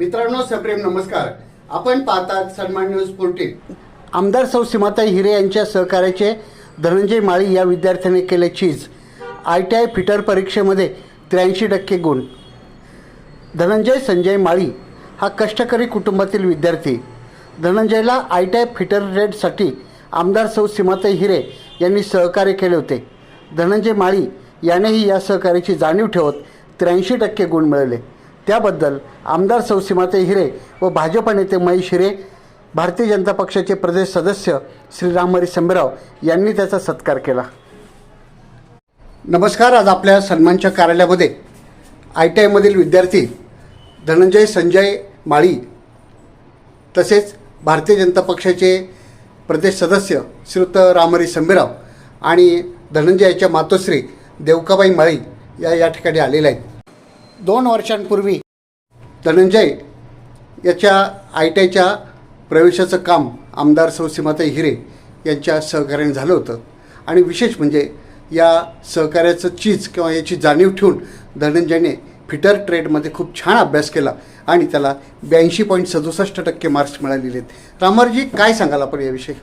मित्रांनो सप्रेम नमस्कार. आपण पाहतात सन्मान न्यूज फोर्टीन आमदार सौ सीमाताई हिरे यांच्या सहकार्याचे धनंजय माळी या विद्यार्थ्याने केले चीज. आय टी आय फिटर परीक्षेमध्ये त्र्याऐंशी टक्के गुण. धनंजय संजय माळी हा कष्टकरी कुटुंबातील विद्यार्थी. धनंजयला आय टी आय फिटर रेडसाठी आमदार सौ सीमाताई हिरे यांनी सहकार्य केले होते. धनंजय माळी यानेही या सहकार्याची जाणीव ठेवत त्र्याऐंशी टक्के गुण मिळवले त्याबद्दल आमदार सौ हिरे व भाजप नेते महेश हिरे भारतीय जनता पक्षाचे प्रदेश सदस्य श्री रामहरी संभेराव यांनी त्याचा सत्कार केला. नमस्कार आज आपल्या सन्मानच्या कार्यालयामध्ये आय टी आयमधील विद्यार्थी धनंजय संजय माळी तसेच भारतीय जनता पक्षाचे प्रदेश सदस्य श्रीयुत रामहरी संभेराव आणि धनंजयाच्या मातोश्री देवकाबाई माळी या या ठिकाणी आलेल्या आहेत. दोन वर्षांपूर्वी धनंजय याच्या आय टी आयच्या प्रवेशाचं काम आमदार सौ सीमाताई हिरे यांच्या सहकार्याने झालं होतं. आणि विशेष म्हणजे या सहकार्याचं चीज किंवा याची जाणीव ठेवून धनंजयने फिटर ट्रेडमध्ये खूप छान अभ्यास केला आणि त्याला ब्याऐंशी पॉईंट सदुसष्ट टक्के मार्क्स मिळालेले आहेत. रामरजी काय सांगाल आपण याविषयी?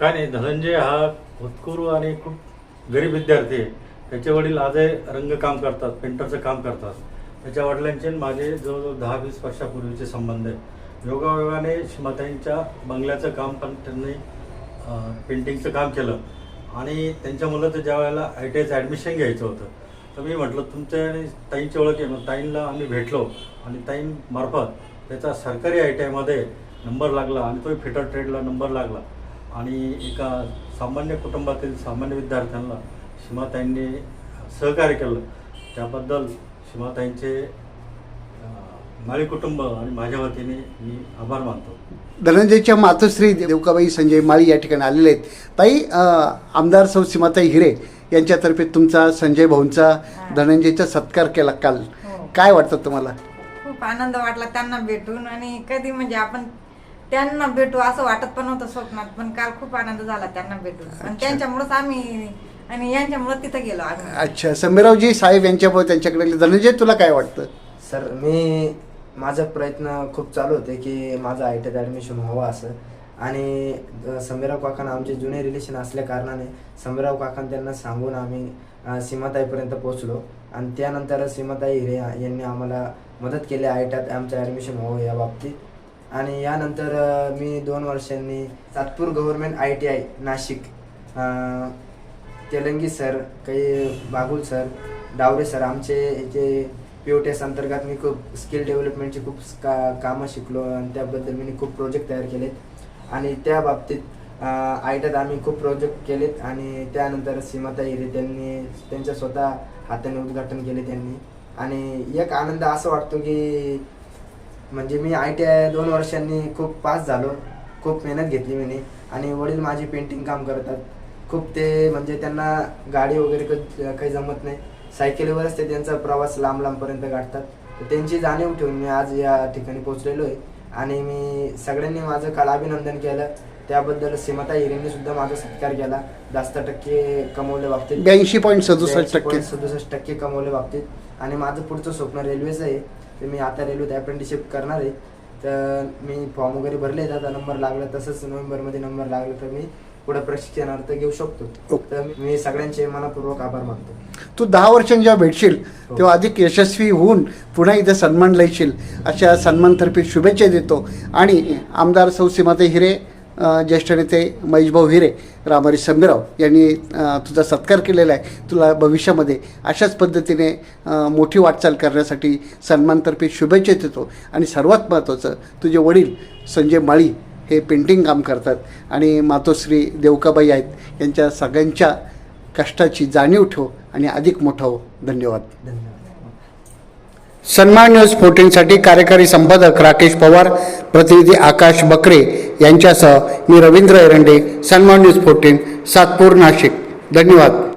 काय नाही धनंजय हा भूतपूर्व आणि खूप गरीब विद्यार्थी आहे. त्याचे वडील आजही रंगकाम करतात पेंटरचं काम करतात. त्याच्या वडिलांचे माझे जवळजवळ दहा वीस वर्षापूर्वीचे संबंध आहे योगायोगाने श्रीमाताईंच्या बंगल्याचं काम पण त्यांनी पेंटिंगचं काम केलं. आणि त्यांच्या मुलाचं ज्या वेळेला आय टी आयचं ॲडमिशन घ्यायचं होतं तर मी म्हटलं तुमच्या आणि ताईंची ओळख आहे. मग ताईंला आम्ही भेटलो आणि ताईंमार्फत त्याचा सरकारी आय टी आयमध्ये नंबर लागला आणि तो फिटर ट्रेडला नंबर लागला. आणि एका सामान्य कुटुंबातील सामान्य विद्यार्थ्यांना सीमाताईंनी सहकार्य केलं. त्याबद्दल सीमाताईंचे माळी कुटुंब आणि माझ्या वतीने मी आभार मानतो. धनंजयच्या मातोश्री देवकाबाई संजय माळी या ठिकाणी आलेले आहेत. ताई आमदार सौ सीमाताई हिरे यांच्यातर्फे तुमचा संजय भाऊंचा धनंजयचा सत्कार केला काल. हो. काय वाटतं तुम्हाला? खूप आनंद वाटला त्यांना भेटून आणि कधी म्हणजे आपण त्यांना भेटू असं वाटत पण होतं स्वप्नात पण काल खूप आनंद झाला त्यांना भेटून. आणि त्यांच्यामुळेच आम्ही आणि यांच्यामुळे तिथं गेलो आम्ही. अच्छा समीरावजी साहेब यांच्यामुळे त्यांच्याकडे. धनंजय तुला काय वाटतं? सर मी माझा प्रयत्न खूप चालू होते की माझं आय टीत ॲडमिशन व्हावं असं. आणि अ, समीराव काकांना आमचे जुने रिलेशन असल्या कारणाने समीराव काकांना त्यांना सांगून आम्ही अ, सीमाताईपर्यंत पोहोचलो. आणि त्यानंतर सीमाताई हिरे यांनी आम्हाला मदत केली आय टीत आमचं ॲडमिशन व्हावं या बाबतीत. आणि यानंतर अ, मी दोन वर्षांनी Satpur government I T I Nashik a, Telangi sir काही बागुल सर डावरे सर आमचे J P O T S अंतर्गत मी खूप स्किल डेव्हलपमेंटची खूप का कामं शिकलो आणि त्याबद्दल मी खूप प्रोजेक्ट तयार केलेत. आणि त्या बाबतीत आयटात आम्ही खूप प्रोजेक्ट केलेत आणि त्यानंतर सीमाता हिरे त्यांनी त्यांच्या स्वतः हाताने उद्घाटन केले त्यांनी. आणि एक आनंद असं वाटतो की म्हणजे मी आय टी आय दोन वर्षांनी खूप पास झालो. खूप मेहनत घेतली मी आणि वडील माझी पेंटिंग काम करतात. खूप ते म्हणजे त्यांना गाडी वगैरे काही जमत नाही. सायकलीवरच ते त्यांचा प्रवास लांब लांबपर्यंत गाठतात तर त्यांची जाणीव ठेवून मी आज या ठिकाणी पोहोचलेलो आहे. आणि मी सगळ्यांनी माझं काल अभिनंदन केलं. त्याबद्दल सीमाता हिरेंनी सुद्धा माझा सत्कार केला. जास्त टक्के कमवल्या बाबतीत. ब्याऐंशी पॉईंट सदुसष्ट टक्के. सदुसष्ट टक्के कमवल्या बाबतीत. आणि माझं पुढचं स्वप्न रेल्वेचं आहे. तर मी आता रेल्वेत अप्रेंटिसशिप करणार आहे. तर मी फॉर्म वगैरे भरले आता नंबर लागला तसंच नोव्हेंबरमध्ये नंबर लागला तर मी पुढे प्रशिक्षणार्थ घेऊ शकतो. तर मी सगळ्यांचे मनापूर्वक आभार मानतो. तू दहा वर्षांनी जेव्हा भेटशील तेव्हा अधिक यशस्वी होऊन पुन्हा इथं सन्मान लयशील. अशा सन्मानतर्फे शुभेच्छा देतो. आणि आमदार सौ सीमाताई हिरे ज्येष्ठ नेते महेशभाऊ हिरे रामारी संभीराव यांनी तुझा सत्कार केलेला आहे. तुला भविष्यामध्ये अशाच पद्धतीने मोठी वाटचाल करण्यासाठी सन्मानतर्फे शुभेच्छा देतो. आणि सर्वात महत्त्वाचं तुझे वडील संजय माळी हे पेंटिंग काम करतात. आणि मातोश्री देवकाबाई आहेत यांच्या सगळ्यांच्या कष्टाची जाणीव ठेव आणि अधिक मोठा हो. धन्यवाद. धन्यवाद. सन्मान न्यूज फोर्टीनसाठी कार्यकारी संपादक राकेश पवार प्रतिनिधी आकाश बकरे यांच्यासह मी रवींद्र एरंडे सन्मान न्यूज फोर्टीन सातपूर नाशिक. धन्यवाद.